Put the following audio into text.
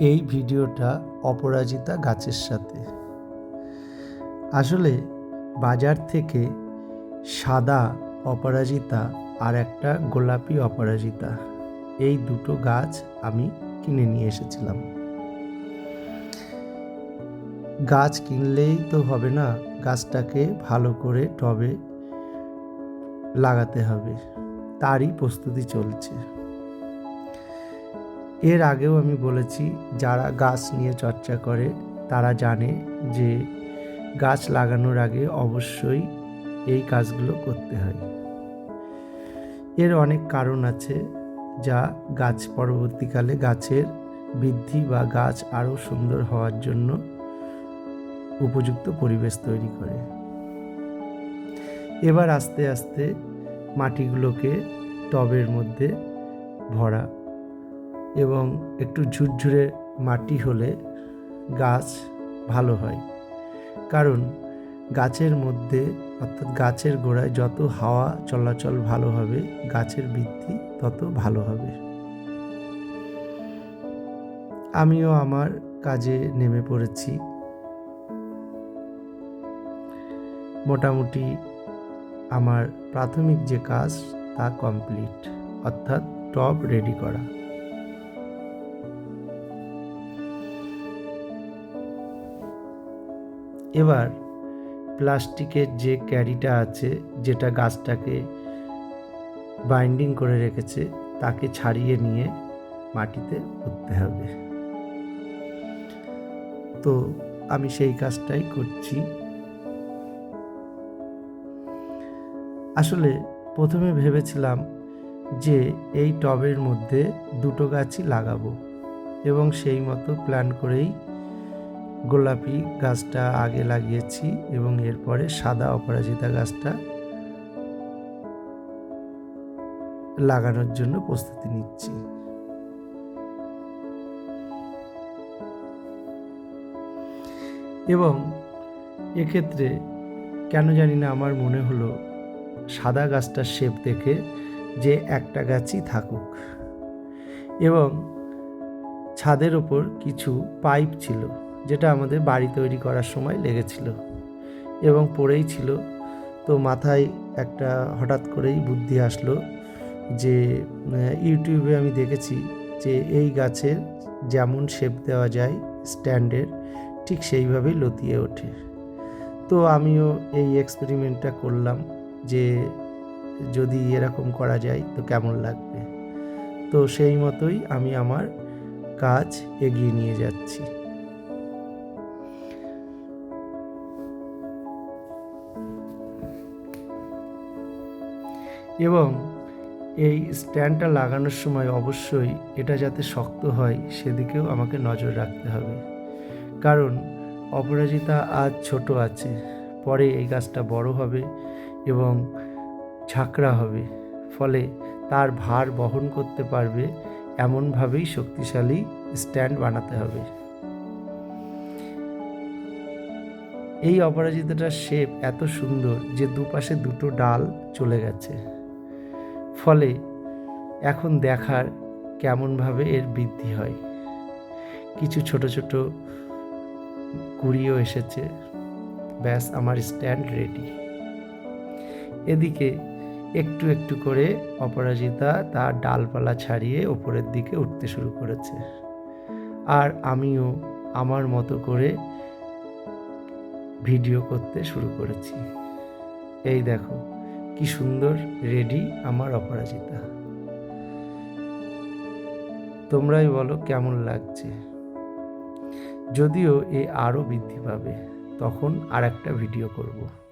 এই ভিডিওটা অপরাজিতা গাছের সাথে। আসলে বাজার থেকে সাদা অপরাজিতা আর একটা গোলাপি অপরাজিতা, এই দুটো গাছ আমি কিনে নিয়ে এসেছিলাম। গাছ কিনলেই তো হবে না, গাছটাকে ভালো করে টবে লাগাতে হবে, তারই প্রস্তুতি চলছে। এর আগেও আমি বলেছি, যারা গাছ নিয়ে চর্চা করে, তারা জানে যে গাছ লাগানোর আগে অবশ্যই এই কাজগুলো করতে হয়। এর অনেক কারণ আছে যা গাছ পরবর্তীকালে গাছের বৃদ্ধি বা গাছ আরও সুন্দর হওয়ার জন্য উপযুক্ত পরিবেশ তৈরি করে। এবার আস্তে আস্তে মাটিগুলোকে টবের মধ্যে ভরা এবং একটু ঝুরঝুরে মাটি হলে গাছ ভালো হয়। কারণ গাছের মধ্যে, অর্থাৎ গাছের গোড়ায় যত হাওয়া চলাচল ভালো হবে, গাছের বৃদ্ধি তত ভালো হবে। আমিও আমার কাজে নেমে পড়েছি। মোটামুটি আমার প্রাথমিক যে কাজ, তা কমপ্লিট, অর্থাৎ টব রেডি করা। এবার প্লাস্টিকের যে ক্যারিটা আছে, যেটা গাছটাকে বাইন্ডিং করে রেখেছে, তাকে ছাড়িয়ে নিয়ে মাটিতে পুঁততে হবে। তো আমি সেই কাজটাই করছি। আসলে প্রথমে ভেবেছিলাম যে এই টবের মধ্যে দুটো গাছই লাগাবো এবং সেই মতো প্ল্যান করেই গোলাপি গাছটা আগে লাগিয়েছি এবং এরপরে সাদা অপরাজিতা গাছটা লাগানোর জন্য প্রস্তুতি নিচ্ছি। এবং এক্ষেত্রে কেন জানি না আমার মনে হলো সাদা গাছটার শেপ দেখে যে একটা গাছই থাকুক। এবং ছাদের ওপর কিছু পাইপ ছিল। যেটা আমাদের বাড়ি তৈরি করার সময় লেগেছিল। এবং পড়েই ছিল। তো মাথায় একটা হঠাৎ করেই বুদ্ধি আসলো যে, ইউটিউবে আমি দেখেছি যে, এই গাছের যেমন শেপ দেওয়া যায় স্ট্যান্ডের, ঠিক সেইভাবেই লতিয়ে ওঠে। তো আমিও এই এক্সপেরিমেন্টটা করলাম যে, যদি এরকম করা যায় তো কেমন লাগবে? তো সেই মতোই আমি আমার কাজ এগিয়ে নিয়ে যাচ্ছি। এবং এই স্ট্যান্ডটা লাগানোর সময় অবশ্যই এটা যাতে শক্ত হয় সেদিকেও আমাকে নজর রাখতে হবে। কারণ অপরাজিতা আজ ছোট আছে, পরে এই গাছটা বড় হবে এবং ঝাঁকড়া হবে, ফলে তার ভার বহন করতে পারবে এমনভাবেই শক্তিশালী স্ট্যান্ড বানাতে হবে। এই অপরাজিতাটার শেপ এত সুন্দর যে দুপাশে দুটো ডাল চলে গেছে। ফলে এখন দেখার কেমনভাবে এর বৃদ্ধি হয়। কিছু ছোট ছোট কুড়িও এসেছে। ব্যাস, আমার স্ট্যান্ড রেডি। এদিকে একটু একটু করে অপরাজিতা তার ডালপালা ছাড়িয়ে ওপরের দিকে উঠতে শুরু করেছে। আর আমিও আমার মতো করে ভিডিও করতে শুরু করেছি। এই দেখো। কি সুন্দর রেডি আমার অপরাজিতা। তোমরাই বলো কেমন লাগছে। যদিও এ আরও বৃদ্ধি পাবে, তখন আর একটা ভিডিও করব।